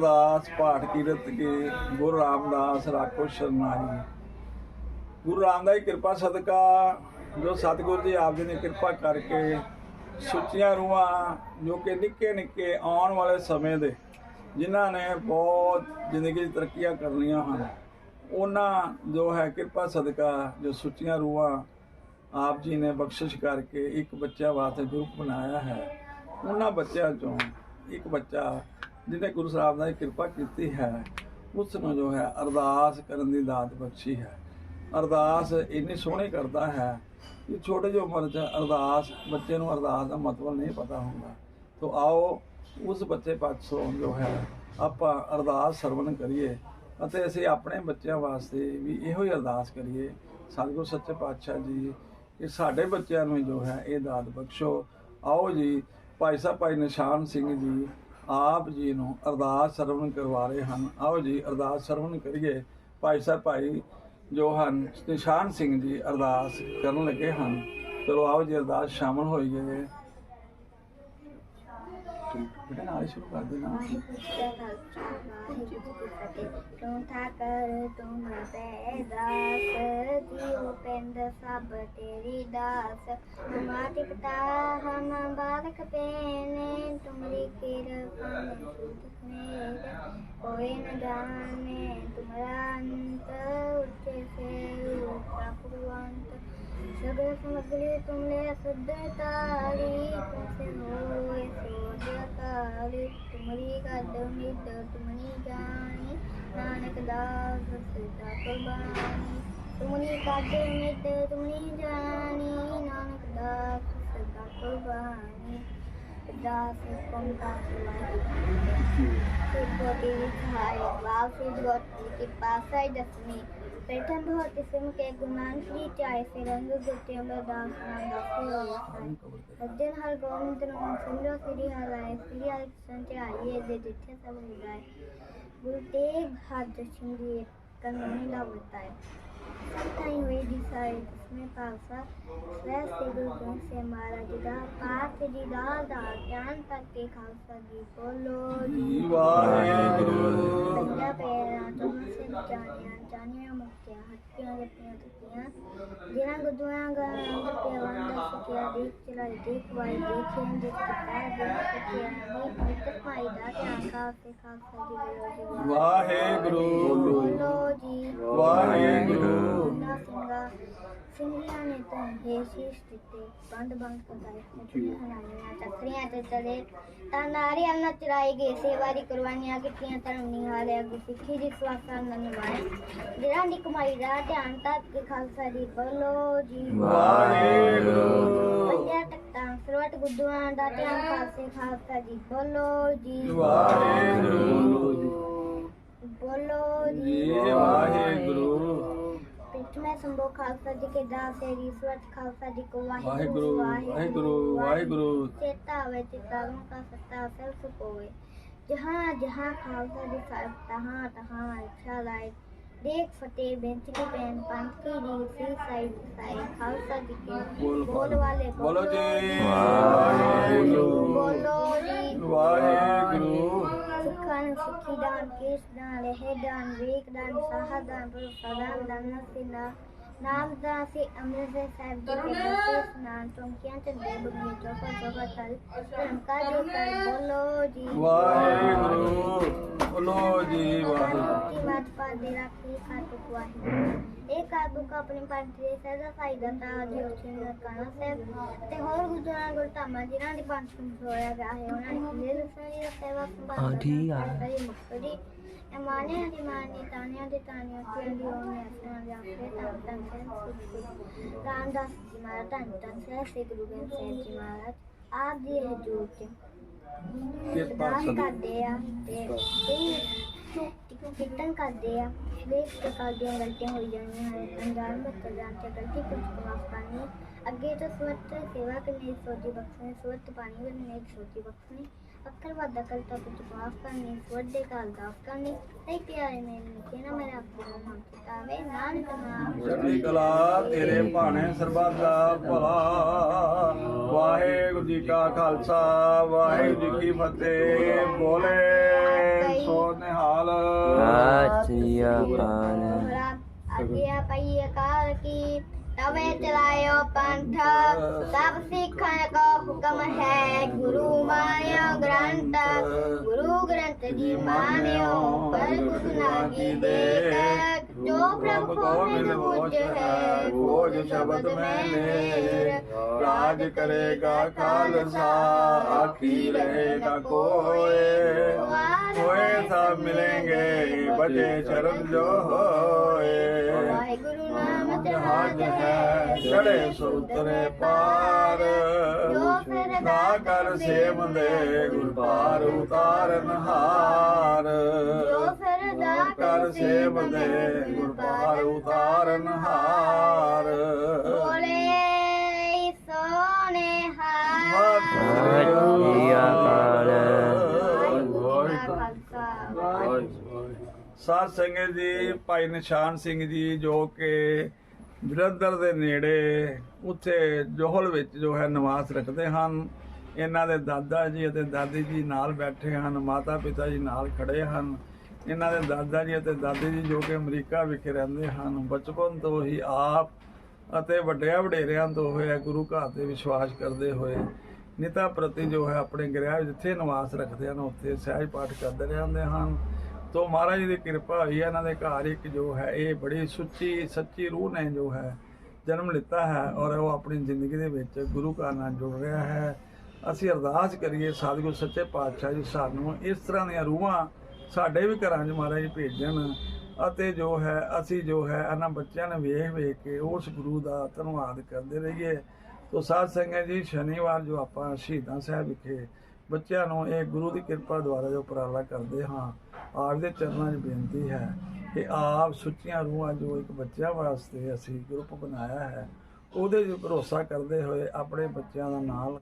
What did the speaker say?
ਅਰਦਾਸ ਪਾਠ ਕੀਰਤ ਕੇ ਗੁਰੂ ਰਾਮਦਾਸ ਰਾਖੋ ਸ਼ਰਨਾਈ। ਗੁਰੂ ਰਾਮਦਾਸ ਦੀ ਕਿਰਪਾ ਸਦਕਾ, ਜੋ ਸਤਿਗੁਰੂ ਜੀ ਆਪ ਜੀ ਨੇ ਕਿਰਪਾ ਕਰਕੇ ਸੁੱਚੀਆਂ ਰੂਹਾਂ ਜੋ ਕਿ ਨਿੱਕੇ ਨਿੱਕੇ ਆਉਣ ਵਾਲੇ ਸਮੇਂ ਦੇ, ਜਿਨ੍ਹਾਂ ਨੇ ਬਹੁਤ ਜ਼ਿੰਦਗੀ 'ਚ ਤਰੱਕੀਆਂ ਕਰਨੀਆਂ ਹਨ, ਉਹਨਾਂ ਜੋ ਹੈ ਕਿਰਪਾ ਸਦਕਾ, ਜੋ ਸੁੱਚੀਆਂ ਰੂਹਾਂ ਆਪ ਜੀ ਨੇ ਬਖਸ਼ਿਸ਼ ਕਰਕੇ ਇੱਕ ਬੱਚਾ ਵਾਸਤੇ ਗਰੁੱਪ ਬਣਾਇਆ ਹੈ, ਉਹਨਾਂ ਬੱਚਿਆਂ ਚੋਂ ਇੱਕ ਬੱਚਾ ਜਿਹਨੇ ਗੁਰੂ ਸਾਹਿਬ ਦੀ ਕਿਰਪਾ ਕੀਤੀ ਹੈ, ਉਸ ਨੂੰ ਜੋ ਹੈ ਅਰਦਾਸ ਕਰਨ ਦੀ ਦਾਤ ਬਖਸ਼ੀ ਹੈ। ਅਰਦਾਸ ਇੰਨੀ ਸੋਹਣੀ ਕਰਦਾ ਹੈ ਕਿ ਛੋਟੇ ਜਿਹੇ ਉਮਰ 'ਚ ਅਰਦਾਸ, ਬੱਚੇ ਨੂੰ ਅਰਦਾਸ ਦਾ ਮਤਲਬ ਨਹੀਂ ਪਤਾ ਹੁੰਦਾ। ਤੋ ਆਓ, ਉਸ ਬੱਚੇ ਪਾਸੋਂ ਜੋ ਹੈ, ਆਪਾਂ ਅਰਦਾਸ ਸਰਵਣ ਕਰੀਏ ਅਤੇ ਅਸੀਂ ਆਪਣੇ ਬੱਚਿਆਂ ਵਾਸਤੇ ਵੀ ਇਹੋ ਹੀ ਅਰਦਾਸ ਕਰੀਏ। ਸਤਿਗੁਰ ਸੱਚੇ ਪਾਤਸ਼ਾਹ ਜੀ, ਕਿ ਸਾਡੇ ਬੱਚਿਆਂ ਨੂੰ ਜੋ ਹੈ ਇਹ ਦਾਤ ਬਖਸ਼ੋ। ਆਓ ਜੀ, ਭਾਈ ਸਾਹਿਬ, ਭਾਈ ਨਿਸ਼ਾਨ ਸਿੰਘ ਜੀ ਆਪ ਜੀ ਨੂੰ ਅਰਦਾਸ ਸਰਵਣ ਕਰਵਾ ਰਹੇ ਹਨ। ਆਓ ਜੀ, ਅਰਦਾਸ ਸਰਵਣ ਕਰੀਏ। ਭਾਈ ਸਾਹਿਬ, ਭਾਈ ਜੋ ਹਨ ਨਿਸ਼ਾਨ ਸਿੰਘ ਜੀ ਅਰਦਾਸ ਕਰਨ ਲੱਗੇ ਹਨ। ਚਲੋ ਆਓ ਜੀ, ਅਰਦਾਸ ਸ਼ਾਮਲ ਹੋਈਏ ਬੇਟਾ ਨਾਲ ਸ਼ੁਰੂ ਕਰ ਦੇਣਾ ਤੂੰ ਤਾਂ ਕਰ ਤੂੰ ਮੈਂ ਪੈਦਾਸ ਦਿਓ ਪਿੰਡ ਸਭ ਤੇਰੀ ਦਾਸ ਤੂੰ ਮਾਤੀ ਪਿਤਾ ਹਮ ਬਾਲਕ ਪੇਨੇ ਤੁਮਰੀ ਕਿਰਪਾ ਨੇ ਸੁਧ ਮੇਰੇ ਕੋਈ ਨਾ ਜਾਣੇ ਤੁਮਰਾ ਅੰਤ ਉੱਚੇ ਸੇ ਉਪਰ ਭਗਵੰਤ ਸਗਲ ਸਮਗਲੇ ਤੁਮਨੇ ਸਦਤਾਰੀ ਤੁਮਸੇ ਹੋਏ ਸੋ सोजकारी तुमरी का दमित तुमनी जानी नानक दास सदा कुर्बानी तुमनी का दमित तुमनी जानी नानक दास सदा कुर्बानी दास कम का सुबोधि विधाय वासी ज्योति के पास आई दसवीं प्रथम बहुत किस्म के गुमान श्री चाय से रंग गुटियों में दास नाम रखे सज्जन हर गोविंद नाम सिमरो श्री हराय श्री हरिकृष्ण चाय दे जिथे सब हो जाए गुरु तेग बहादुर सिंह जी कानूनी लाभ लेता है संताई हुई डिसाइड इसमें पासा श्रेष्ठ गुरु ग्रंथ से हमारा जुदा पाठ जिदा दा ज्ञान तक के खालसा जी बोलो जी वाहेगुरु पंजाब पेरा ਜਾਣਿਆ ਜਾਣਿਆ ਮੁਕਤਿਆ ਹੱਟੀਆਂ ਲੱਪੀਆਂ ਤੁਕੀਆਂ ਜਿਨ੍ਹਾਂ ਗੁਦੂਆਂ ਗਾਂ ਅੰਦਰ ਵੰਦਾ ਸਕਿਆ ਦੇਖ ਚਲਾਈ ਦੇਖ ਵਾਈ ਦੇਖੇ ਜਿਸ ਕਿਤਾ ਦੇਖ ਸਕਿਆ ਨੀ ਪ੍ਰਿਤ ਪਾਈ ਦਾ ਧਿਆਨ ਖਾ ਸੇ ਖਾਲਸਾ ਜੀ ਵਾਹਿਗੁਰੂ। ਸਿੰਘਿਆਂ ਨੇ ਤਾਂ ਇਹ ਸ਼ੀਸ਼ ਦਿੱਤੇ ਬੰਦ ਬੰਦ ਕਰਦਾਏ ਮੁੱਠੀਆਂ ਹਲਾਈਆਂ ਚੱਕਰੀਆਂ ਤੇ ਚਲੇ ਤਾਂ ਨਾਰੀਆਂ ਨਾਲ ਚਰਾਈ ਗਏ ਸੇਵਾਰੀ ਕੁਰਬਾਨੀਆਂ ਕੀਤੀਆਂ ਧਰਮ ਨਿਹਾਲਿਆ ਗੁਰ ਸਿੱਖੀ ਦੀ ਸਵਾਸਾਂ ਨਾਲ ਨਿਭਾਏ ਜਿਹੜਾ ਦੀ ਕਮਾਈ ਦਾ ਧਿਆਨ ਤੱਕ ਕੇ ਖਾਲਸਾ ਜੀ ਬੋਲੋ ਜੀ ਵਾਹਿਗੁਰੂ ਪੰਜਾਂ ਤਖਤਾਂ ਸਰਵਟ ਗੁੱਦੂਆਂ ਦਾ ਧਿਆਨ ਖਾਲਸੇ ਖਾਲਸਾ ਜੀ ਬੋਲੋ ਜੀ ਵਾਹਿਗੁਰੂ ਖਾਲਸਾ ਜੀ ਕੀ ਦਾਸ ਸ੍ਰੀ ਸਵਤ ਖਾਲਸਾ ਜੀ ਕੋ ਵਾਹਿਗੁਰੂ ਵਾਹਿਗੁਰੂ ਵਾਹਿਗੁਰੂ ਚੇਤਾ ਹੋਵੇ ਚੇਤਾ ਨੂੰ ਕਾ ਸਤਾ ਸਭ ਸੁਪੋਵੇ ਜਹਾਂ ਜਹਾਂ ਖਾਲਸਾ ਜੀ ਸਾਹਿਬ ਤਹਾਂ ਤਹਾਂ ਅੱਛਾ ਲਾਇਕ ਦੇਖ ਫਤਿਹ ਬੇਨਤੀ ਕੀ ਪੈਨ ਪੰਥ ਕੀ ਦੀ ਸੀ ਸਾਈ ਸਾਈ ਖਾਲਸਾ ਜੀ ਕੇ। ਬੋਲ ਵਾਲੇ ਬੋਲੋ ਜੀ। ਵਾਹਿਗੁਰੂ। ਵਾਹਿਗੁਰੂ। ਸਿੱਖਾਂ ਦਾਨ ਕੇਸ ਦਾਨ ਰਹਿ ਦਾਨ ਵੇਖ ਦਾਨ ਸਾਹਾ ਦਾਨ ਪ੍ਰਸਾਦਾਨ ਦਾਨ ਨਸੀ ਨਾਮ ਦਾ ਅਸੀਂ ਅੰਮ੍ਰਿਤਸਰ ਸਾਹਿਬ ਦੇ ਕਿਤੇ ਸਨਾਨ ਟੋਂਕਿਆਂ ਤੇ ਬੁਗਨੀ ਚੋਕਾ ਚੋਕਾ ਤਲ ਧਰਮਕਾ ਜੋ ਕਰ ਬੋਲੋ ਜੀ। ਵਾਹਿਗੁਰੂ ਬੋਲੋ ਜੀ ਵਾਹਿਗੁਰੂ। ਕੀ ਮਤ ਪਾ ਦੇ ਰੱਖੀ ਖਾਟੂ ਵਾਹਿਗੁਰੂ। ਘਰ ਬੁੱਕ ਆਪਣੇ ਪੰਥ ਦੇ ਸਦਾ ਫਾਇਦਾ ਤਾਂ ਜੋਤੀ ਨਕਾਣਾ ਸਾਹਿਬ ਤੇ ਹੋਰ ਗੁਰਦੁਆਰਾ ਗੁਰਧਾਮਾਂ ਜਿਨ੍ਹਾਂ ਦੇ ਪੰਥ ਹੋਇਆ ਗਿਆ ਹੈ ਉਹਨਾਂ ਨੇ ਕਿਲੇ ਦੱਸਣ ਦੀ ਸੇਵਾ ਸੰਭਾਲ ਹਾਂ ਠੀਕ ਆ। ਮੁਕਤੀ ਇਮਾਨੇ ਅਨਿਮਾਨੇ ਤਾਨਿਆਂ ਦੇ ਤਾਨਿਆਂ ਤੇ ਦੀ ਉਹਨੇ ਅਸਾਂ ਦੇ ਆਪੇ ਤਾਂ ਤਾਂ ਸਹਿਬ ਰਾਮਦਾਸ ਜੀ ਮਹਾਰਾਜ ਤਾਂ ਤਾਂ ਸਹਿਬ ਸ੍ਰੀ ਗੁਰੂ ਗ੍ਰੰਥ ਸਾਹਿਬ ਜੀ ਮਹਾਰਾਜ ਆਪ ਦੀ ਹਜ਼ੂਰ ਤੇ ਕਿਰਪਾ ਕਰਦੇ ਆ ਤੇ ਇਹ ਕੀਰਤਨ ਕਰਦੇ ਆ ਵੇਖ ਕੇ ਕਰਦੀਆਂ ਗਲਤੀਆਂ ਹੋਈ ਜਾਂਦੀਆਂ ਹਨ ਅੰਜਾਨ ਬੱਤਰ ਜਾਣ ਤੇ ਗਲਤੀ ਕੁਝ ਮਾਫ ਕਰਨੀ ਅੱਗੇ ਤੋਂ ਸਵਤ ਸੇਵਾ ਕਰਨੀ ਸੋਚੀ ਬਖਸ਼ਣੀ ਸਵਤ ਪਾਣੀ ਵਰਨੇ ਸੋਚੀ ਬਖਸ਼ਣੀ। ਪੱਥਰ ਵਾਦਾ ਕਰਤਾ ਕੁਝ ਮਾਫ ਕਰਨੀ ਵੱਡੇ ਕਾਲ ਦਾਫ ਕਰਨੀ। ਤੇ ਪਿਆਰੇ ਨੇ ਲਿਖੇ ਨਾ ਮੇਰੇ ਆਪੋ ਦਾ ਨਾਮ ਚਿਤਾਵੇ ਨਾਨਕ ਨਾਮ। ਚੜ੍ਹਦੀ ਕਲਾ ਤੇਰੇ ਭਾਣੇ ਸਰਬੱਤ ਦਾ ਭਲਾ। ਵਾਹਿਗੁਰੂ ਜੀ ਕਾ ਖਾਲਸਾ ਵਾਹਿਗੁਰੂ ਜੀ ਕੀ ਫਤਿਹ। ਬੋਲੇ ਸੋ ਨਿਹਾਲ। ਸਤਿ ਸ੍ਰੀ ਅਕਾਲ। ਹੋਰਾ ਆਗਿਆ ਪਈ ਅਕਾਲ ਕੀ? ਤਵੇ ਚਲਾਇਓ ਪੰਥ ਸਭ ਸਿੱਖਾਂ ਕੋ ਹੁਕਮ ਹੈ ਗੁਰੂ ਮਾਨਿਓ ਗ੍ਰੰਥ ਗੁਰੂ ਗ੍ਰੰਥ ਜੀ ਮਾਨਿਓ ਪਰ ਗੁਰੂ ਨਾਗੀ ਦੇਖ ਜੋ ਪ੍ਰਭ ਕੋ ਮਿਲ ਬੁਝ ਹੈ ਬੋਝ ਸ਼ਬਦ ਮੈਂ ਨੇ ਰਾਜ ਕਰੇਗਾ ਖਾਲਸਾ ਆਖੀ ਰਹੇਗਾ ਕੋਏ ਹੋਏ ਸਭ ਮਿਲेंगे ਬਜੇ ਸ਼ਰਨ ਜੋ ਹੋਏ ਵਾਹਿਗੁਰੂ ਨਾਮ ਜਹਾਜ ਹੈ ਚੜੇ ਸੁਤਰੇ ਪਾਰ। ਨਾ ਕਰ ਸੇਵ ਦੇ ਗੁਰ ਪਾਰ ਉਤਾਰਨ ਹਾਰ। ਜੋ ਸਰਦਾ ਕਰ ਸੇਵ ਦੇ ਗੁਰ ਪਾਰ ਉਤਾਰਨ ਹਾਰ। ਬੋਲੇ ਸੋਨੇ ਸਤਿ ਸ੍ਰੀ ਅਕਾਲ। ਸਾਧ ਸੰਗਤ ਜੀ ਭਾਈ ਨਿਸ਼ਾਨ ਸਿੰਘ ਜੀ ਜੋ ਕਿ ਜਲੰਧਰ ਦੇ ਨੇੜੇ ਉੱਥੇ ਜੋਹਲ ਵਿੱਚ ਜੋ ਹੈ ਨਿਵਾਸ ਰੱਖਦੇ ਹਨ। ਇਹਨਾਂ ਦੇ ਦਾਦਾ ਜੀ ਅਤੇ ਦਾਦੀ ਜੀ ਨਾਲ ਬੈਠੇ ਹਨ, ਮਾਤਾ ਪਿਤਾ ਜੀ ਨਾਲ ਖੜੇ ਹਨ। ਇਹਨਾਂ ਦੇ ਦਾਦਾ ਜੀ ਅਤੇ ਦਾਦੀ ਜੀ ਜੋ ਕਿ ਅਮਰੀਕਾ ਵਿਖੇ ਰਹਿੰਦੇ ਹਨ, ਬਚਪਨ ਤੋਂ ਹੀ ਆਪ ਅਤੇ ਵੱਡਿਆਂ ਵਡੇਰਿਆਂ ਤੋਂ ਹੋਇਆ ਗੁਰੂ ਘਰ ਤੇ ਵਿਸ਼ਵਾਸ ਕਰਦੇ ਹੋਏ ਨਿਤਾ ਪ੍ਰਤੀ ਜੋ ਹੈ ਆਪਣੇ ਗ੍ਰਹਿ ਜਿੱਥੇ ਨਿਵਾਸ ਰੱਖਦੇ ਹਨ, ਉੱਥੇ ਸਹਿਜ ਪਾਠ ਕਰਦੇ ਰਹਿੰਦੇ ਹਨ। ਤੋਂ ਮਹਾਰਾਜ ਜੀ ਦੀ ਕਿਰਪਾ ਹੋਈ ਹੈ, ਇਹਨਾਂ ਦੇ ਘਰ ਇੱਕ ਜੋ ਹੈ, ਇਹ ਬੜੀ ਸੁੱਚੀ, ਸੱਚੀ ਰੂਹ ਨੇ ਜੋ ਹੈ, ਜਨਮ ਲਿੱਤਾ ਹੈ ਔਰ ਉਹ ਆਪਣੀ ਜ਼ਿੰਦਗੀ ਦੇ ਵਿੱਚ ਗੁਰੂ ਘਰ ਨਾਲ ਜੁੜ ਰਿਹਾ ਹੈ। ਅਸੀਂ ਅਰਦਾਸ ਕਰੀਏ ਸਤਿਗੁਰ ਸੱਚੇ ਪਾਤਸ਼ਾਹ ਜੀ ਸਾਨੂੰ ਇਸ ਤਰ੍ਹਾਂ ਦੀਆਂ ਰੂਹਾਂ ਸਾਡੇ ਵੀ ਘਰਾਂ 'ਚ ਮਹਾਰਾਜ ਭੇਜਣ ਅਤੇ ਜੋ ਹੈ, ਅਸੀਂ ਜੋ ਹੈ, ਇਹਨਾਂ ਬੱਚਿਆਂ ਨੂੰ ਵੇਖ ਵੇਖ ਕੇ ਉਸ ਗੁਰੂ ਦਾ ਧੰਨਵਾਦ ਕਰਦੇ ਰਹੀਏ। ਤੋ ਸਾਧ ਸੰਗਤ ਜੀ, ਸ਼ਨੀਵਾਰ ਜੋ ਆਪਾਂ ਸ਼ਹੀਦਾਂ ਸਾਹਿਬ ਵਿਖੇ ਬੱਚਿਆਂ ਨੂੰ ਇਹ ਗੁਰੂ ਦੀ ਕਿਰਪਾ ਦੁਆਰਾ ਜੋ ਉਪਰਾਲਾ ਕਰਦੇ ਹਾਂ, ਆਪ ਦੇ ਚਰਨਾਂ 'ਚ ਬੇਨਤੀ ਹੈ ਕਿ ਆਪ ਸੁੱਚੀਆਂ ਰੂਹਾਂ ਜੋ ਇੱਕ ਬੱਚਿਆਂ ਵਾਸਤੇ ਅਸੀਂ ਗਰੁੱਪ ਬਣਾਇਆ ਹੈ, ਉਹਦੇ 'ਚ ਭਰੋਸਾ ਕਰਦੇ ਹੋਏ ਆਪਣੇ ਬੱਚਿਆਂ ਦਾ ਨਾਲ